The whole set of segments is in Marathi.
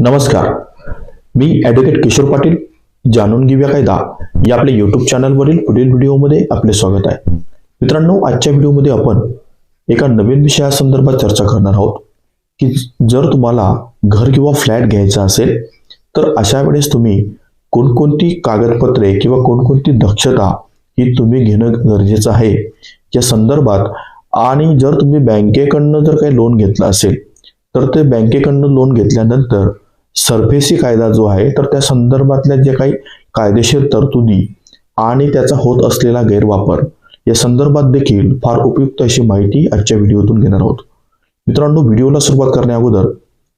नमस्कार. मी ॲडव्होकेट किशोर पाटील. जाणून घेऊया कायदा. या आपल्या यूट्यूब चॅनलवरील पुढील व्हिडिओमध्ये आपले स्वागत आहे. मित्रांनो आजच्या व्हिडिओमध्ये आपण एका नवीन विषयासंदर्भात चर्चा करणार आहोत की जर तुम्हाला घर किंवा फ्लॅट घ्यायचा असेल तर अशा वेळेस तुम्ही कोणकोणती कागदपत्रे किंवा कोणकोणती दक्षता ही तुम्ही घेणं गरजेचं आहे या संदर्भात आणि जर तुम्ही बँकेकडनं जर काही लोन घेतलं असेल तर ते बँकेकडनं लोन घेतल्यानंतर सरफेसी कायदा जो आहे तर त्या संदर्भातल्या जे काही कायदेशीर तरतुदी आणि त्याचा होत असलेला गैरवापर या संदर्भात देखील फार उपयुक्त अशी माहिती आजच्या व्हिडिओतून घेणार आहोत. मित्रांनो व्हिडिओला सुरुवात करण्या अगोदर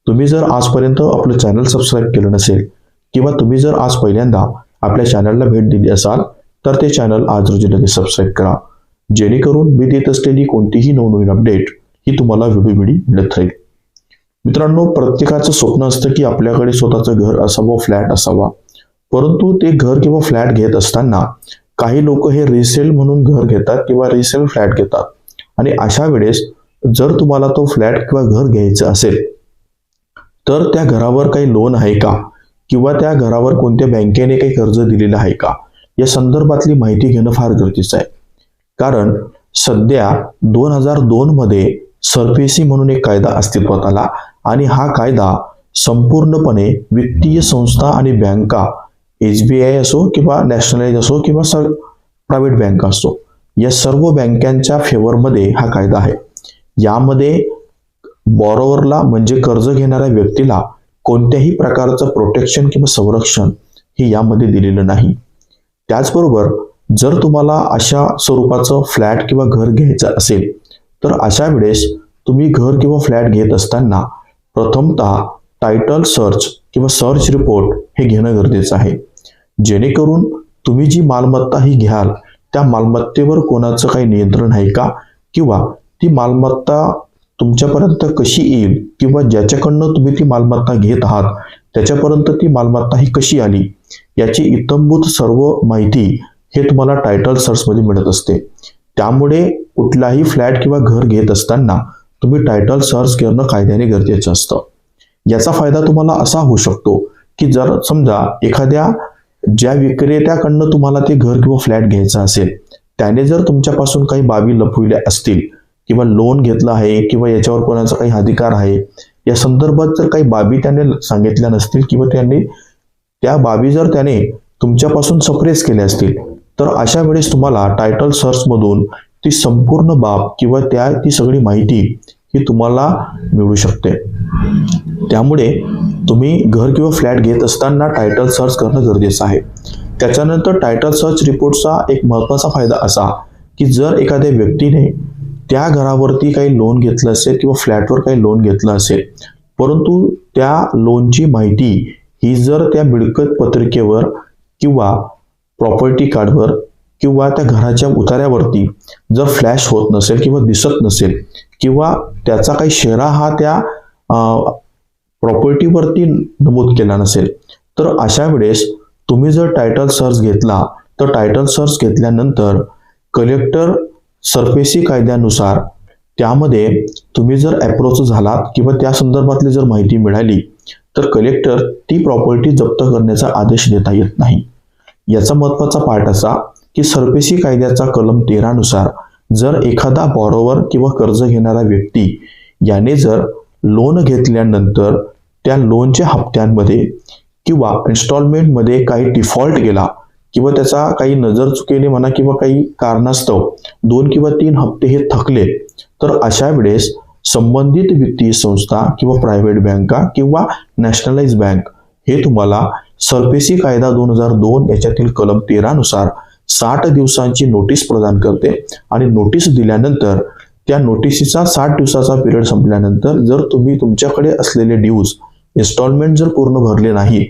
तुम्ही जर आजपर्यंत आपलं चॅनल सबस्क्राईब केलं नसेल किंवा तुम्ही जर आज पहिल्यांदा आपल्या चॅनलला भेट दिली असाल तर ते चॅनल आज रोजी लगेच सबस्क्राईब करा. जेणेकरून मी देत असलेली कोणतीही नवनवीन अपडेट ही तुम्हाला व्हिडिओ व्हिडी मिळत राहील. मित्रांनो प्रत्येकाचं स्वप्न असतं की आपल्याकडे स्वतःचं घर असावं फ्लॅट असावा. परंतु ते घर किंवा फ्लॅट घेत असताना काही लोक हे रिसेल म्हणून घर घेतात किंवा रिसेल फ्लॅट घेतात. आणि अशा वेळेस जर तुम्हाला तो फ्लॅट किंवा घर घ्यायचं असेल तर त्या घरावर काही लोन आहे का? किंवा त्या घरावर कोणत्या बँकेने काही कर्ज दिलेलं आहे का? या संदर्भातली माहिती घेणं फार गरजेचं आहे. कारण सध्या दोन हजार दोन मध्ये सरफेसी म्हणून एक कायदा अस्तित्वात आला. आणि हा कायदा संपूर्णपणे वित्तीय संस्था आणि बँका एस बी आय असो किंवा नॅशनलाइज असो किंवा स प्रायव्हेट बँका असो या सर्व बँकांच्या फेवरमध्ये हा कायदा आहे. यामध्ये बॉरोवरला म्हणजे कर्ज घेणाऱ्या व्यक्तीला कोणत्याही प्रकारचं प्रोटेक्शन किंवा संरक्षण हे यामध्ये दिलेलं नाही. त्याचबरोबर जर तुम्हाला अशा स्वरूपाचं फ्लॅट किंवा घर घ्यायचं असेल तर अशा वेळेस तुम्ही घर किंवा फ्लॅट घेत असताना प्रथमतः टायटल सर्च किंवा सर्च रिपोर्ट हे घेणं गरजेचं आहे. जेणेकरून तुम्ही जी मालमत्ता ही घ्याल त्या मालमत्तेवर कोणाचं काही नियंत्रण आहे का? किंवा ती मालमत्ता तुमच्यापर्यंत कशी येईल? किंवा ज्याच्याकडनं तुम्ही ती मालमत्ता घेत आहात त्याच्यापर्यंत ती मालमत्ता ही कशी आली? याची इतंभूत सर्व माहिती हे तुम्हाला टायटल सर्चमध्ये मिळत असते. त्यामुळे कुठलाही फ्लॅट किंवा घर घेत असताना तुम्ही टायटल सर्च करणं कायद्याने गरजेचं असतं. याचा फायदा तुम्हाला असा होऊ शकतो की जर समजा एखाद्या ज्या विक्रेत्याकडनं तुम्हाला ते घर किंवा फ्लॅट घ्यायचं असेल त्याने जर तुमच्यापासून काही बाबी लपविल्या असतील किंवा लोन घेतलं आहे किंवा याच्यावर कोणाचा काही अधिकार आहे या संदर्भात जर काही बाबी त्याने सांगितल्या नसतील किंवा त्याने त्या बाबी जर त्याने तुमच्यापासून सप्रेस केल्या असतील तर अशा वेळेस तुम्हाला टायटल सर्चमधून ती संपूर्ण बाब किंवा त्या ती सगळी माहिती ही तुम्हाला मिळू शकते. त्यामुळे तुम्ही घर किंवा फ्लॅट घेत असताना टायटल सर्च करणं गरजेचं आहे. त्याच्यानंतर टायटल सर्च रिपोर्टचा एक महत्त्वाचा फायदा असा की जर एखाद्या व्यक्तीने त्या घरावरती काही लोन घेतलं असेल किंवा फ्लॅटवर काही लोन घेतलं असेल परंतु त्या लोनची माहिती ही जर त्या मिळकत पत्रिकेवर किंवा प्रॉपर्टी कार्डवर किंवा त्या घराच्या उतार्यावरती जर फ्लॅश होत नसेल किंवा दिसत नसेल किंवा त्याचा काही शेरा हा त्या प्रॉपर्टीवरती नमूद केला नसेल तर अशा वेळेस तुम्ही जर टायटल सर्च घेतला तर टायटल सर्च घेतल्यानंतर कलेक्टर सरफेसी कायद्यानुसार त्यामध्ये तुम्ही जर अप्रोच झालात किंवा त्या संदर्भातली जर माहिती मिळाली तर कलेक्टर ती प्रॉपर्टी जप्त करण्याचा आदेश देता येत नाही. याचा महत्त्वाचा पार्ट असा की सरपेसी कायद्याचा कलम तेरानुसार जर एखादा बॉरोवर किंवा कर्ज घेणारा व्यक्ती याने जर लोन घेतल्यानंतर त्या लोनच्या हप्त्यांमध्ये किंवा इन्स्टॉलमेंटमध्ये काही डिफॉल्ट गेला किंवा त्याचा काही नजर चुकीने म्हणा किंवा काही कारणास्तव दोन किंवा तीन हप्ते हे थकले तर अशा वेळेस संबंधित वित्तीय संस्था किंवा प्रायव्हेट बँका किंवा नॅशनलाइज बँक हे तुम्हाला सरपेसी कायदा दोन हजार दोन याच्यातील कलम तेरानुसार साठ दिवसांची नोटीस प्रदान करते आणि नोटीस दिल्यानंतर त्या नोटिसीचा साठ दिवसाचा पिरियड संपल्यानंतर जर तुम्ही तुमच्याकडे असलेले ड्यूज इन्स्टॉलमेंट जर पूर्ण भरले नाही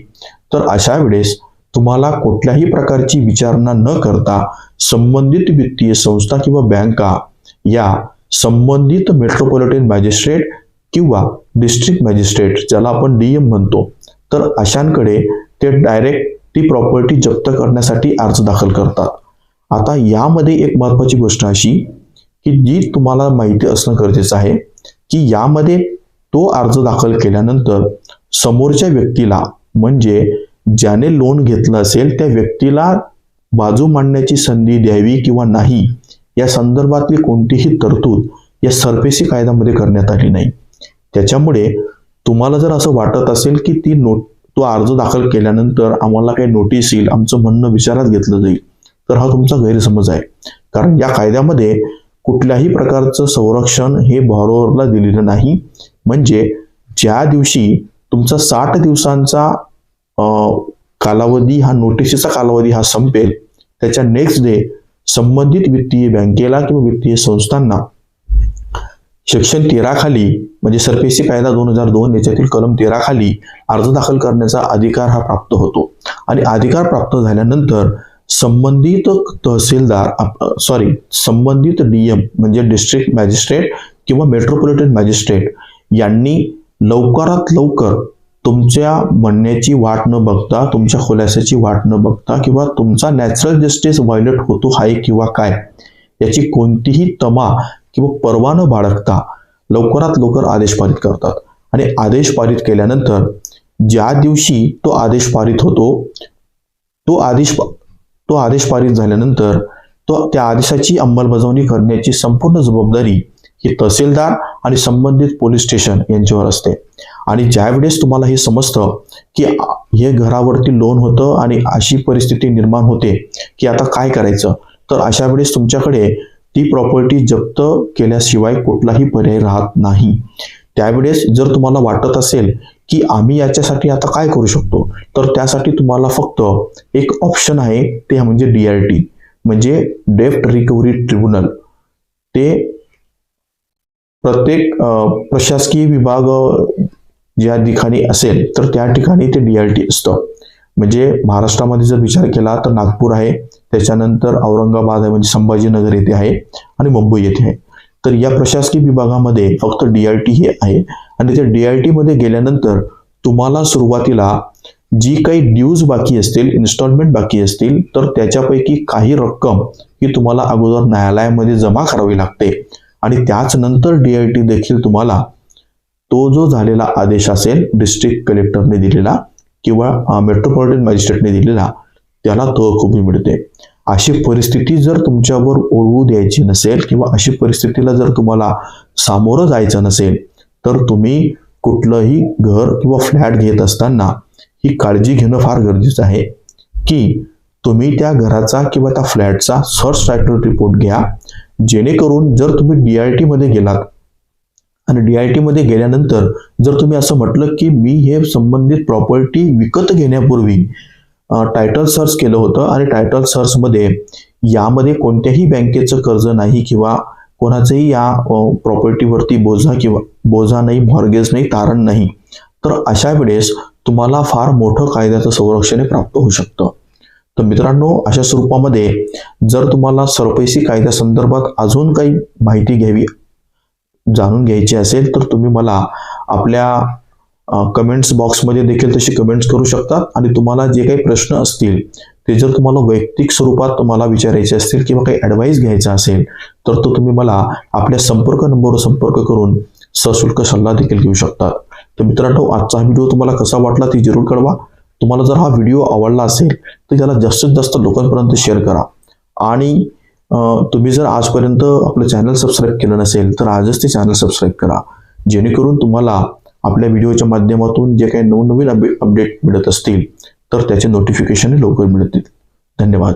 तर अशा वेळेस तुम्हाला कुठल्याही प्रकारची विचारणा न करता संबंधित वित्तीय संस्था किंवा बँका या संबंधित मेट्रोपॉलिटन मॅजिस्ट्रेट किंवा डिस्ट्रिक्ट मॅजिस्ट्रेट ज्याला आपण डीएम म्हणतो तर अशांकडे ते डायरेक्ट ती प्रॉपर्टी जप्त करण्यासाठी अर्ज दाखल करतात. आता यामध्ये एक महत्वाची गोष्ट अशी की जी तुम्हाला माहिती असणं गरजेचं आहे की यामध्ये तो अर्ज दाखल केल्यानंतर समोरच्या व्यक्तीला म्हणजे ज्याने लोन घेतलं असेल त्या व्यक्तीला बाजू मांडण्याची संधी द्यावी किंवा नाही या संदर्भातली कोणतीही तरतूद या सरफेसी कायद्यामध्ये करण्यात आली नाही. त्याच्यामुळे तुम्हाला जर असं वाटत असेल की ती नोट तो अर्ज दाखल केल्यानंतर आम्हाला काही नोटीस येईल आमचं म्हणणं विचारात घेतलं जाईल. तर हा तुमचा गैरसमज आहे. कारण या कायद्यामध्ये कुठल्याही प्रकारचं संरक्षण हे बॉरोवरला दिलेलं नाही. म्हणजे ज्या दिवशी तुमचा साठ दिवसांचा कालावधी हा नोटिसीचा कालावधी हा संपेल त्याच्या नेक्स्ट डे संबंधित वित्तीय बँकेला किंवा वित्तीय संस्थांना सेक्शन तेराखाली म्हणजे सरपेसी कायदा दोन हजार दोन याच्यातील कलम तेराखाली अर्ज दाखल करण्याचा अधिकार हा प्राप्त होतो. आणि अधिकार प्राप्त झाल्यानंतर संबंधित तहसीलदार सॉरी संबंधित डीएम म्हणजे डिस्ट्रिक्ट मॅजिस्ट्रेट किंवा मेट्रोपॉलिटन मॅजिस्ट्रेट यांनी लवकरात लवकर तुमच्या म्हणण्याची वाट न बघता तुमच्या खुलासाची वाट न बघता किंवा तुमचा नॅचरल जस्टिस व्हायलेट होतो आहे किंवा काय याची कोणतीही तमा किंवा परवा न बाळगता लवकरात लवकर आदेश पारित करतात. आणि आदेश पारित केल्यानंतर ज्या दिवशी तो आदेश पारित होतो तो आदेश तो आदेश पारित झाल्यानंतर तो त्या आदेशाची अंमलबजावणी करण्याची संपूर्ण जबाबदारी ही तहसीलदार आणि संबंधित पोलीस स्टेशन यांच्यावर असते. आणि ज्यावेळेस तुम्हाला हे समजतं की हे घरावरती लोन होतं आणि अशी परिस्थिती निर्माण होते की आता काय करायचं तर अशा वेळेस तुमच्याकडे ती प्रॉपर्टी जप्त केल्याशिवाय कुठलाही पर्याय राहत नाही. त्यावेळेस जर तुम्हाला वाटत असेल की आम्ही याच्यासाठी आता काय करू शकतो तर त्यासाठी तुम्हाला फक्त एक ऑप्शन आहे ते म्हणजे डी आर टी म्हणजे डेफ्ट रिकव्हरी ट्रिब्युनल ते प्रत्येक प्रशासकीय विभाग ज्या ठिकाणी असेल तर त्या ठिकाणी ते डी आर टी असतं. म्हणजे महाराष्ट्रामध्ये जर विचार केला तर नागपूर आहे त्याच्यानंतर औरंगाबाद आहे म्हणजे संभाजीनगर येथे आहे आणि मुंबई येथे आहे. तर या प्रशासकीय विभागामध्ये फक्त डी आर टी हे आहे आणि त्या डी आर टीमध्ये गेल्यानंतर तुम्हाला सुरुवातीला जी काही ड्यूज बाकी असतील इन्स्टॉलमेंट बाकी असतील तर त्याच्यापैकी काही रक्कम ही तुम्हाला अगोदर न्यायालयामध्ये जमा करावी लागते. आणि त्याच नंतर डी आय टी देखील तुम्हाला तो जो झालेला आदेश असेल डिस्ट्रिक्ट कलेक्टरने दिलेला किंवा मेट्रोपॉलिटन मॅजिस्ट्रेटने दिलेला त्याला तहकुबी मिळते. अशी परिस्थिती जर तुमच्यावर ओढवू द्यायची नसेल किंवा अशी परिस्थितीला जर तुम्हाला सामोरं जायचं नसेल तर तुम्ही कुठलंही घर किंवा फ्लॅट घेत असताना ही काळजी घेणं फार गरजेचं आहे. की तुम्ही त्या घराचा किंवा त्या फ्लॅटचा सर्च टायटल रिपोर्ट घ्या. जेणेकरून जर तुम्ही डी आय टीमध्ये गेलात आणि डी आय टी मध्ये गेल्यानंतर जर तुम्ही असं म्हटलं की मी हे संबंधित प्रॉपर्टी विकत घेण्यापूर्वी टायटल सर्च केलं होतं आणि टायटल सर्चमध्ये यामध्ये कोणत्याही बँकेचं कर्ज नाही किंवा कोणाचंही या प्रॉपर्टीवरती बोजा किंवा बोजा नाही मॉर्गेज नाही तारण नाही तर अशा वेळेस तुम्हाला फार मोठं कायद्याचं संरक्षण हे प्राप्त होऊ शकतं. तर मित्रांनो अशा स्वरूपामध्ये जर तुम्हाला सरपैसी कायद्यासंदर्भात अजून काही माहिती घ्यावी जाणून घ्यायची असेल तर तुम्ही मला आपल्या कमेंट्स बॉक्समध्ये देखील तशी कमेंट्स करू शकता. आणि तुम्हाला जे काही प्रश्न असतील ते जर तुम्हाला वैयक्तिक स्वरूपात तुम्हाला विचारायचे असतील किंवा काही ॲडवाईस घ्यायचा असेल तर तो तुम्ही मला आपल्या संपर्क नंबरवर संपर्क करून सशुल्क सल्ला देखील घेऊ शकतात तर मित्रांनो आजचा व्हिडिओ तुम्हाला कसा वाटला ती जरूर कळवा. तुम्हाला जर हा व्हिडिओ आवडला असेल तर त्याला जास्तीत जास्त लोकांपर्यंत शेअर करा. आणि तुम्ही जर आजपर्यंत आपलं चॅनल सबस्क्राईब केलं नसेल तर आजच ते चॅनल सबस्क्राईब करा. जेणेकरून तुम्हाला आपल्या व्हिडिओच्या माध्यमातून जे काही नवनवीन अपडेट मिळत असतील तर त्याचे नोटिफिकेशन लवकर मिळतील. धन्यवाद.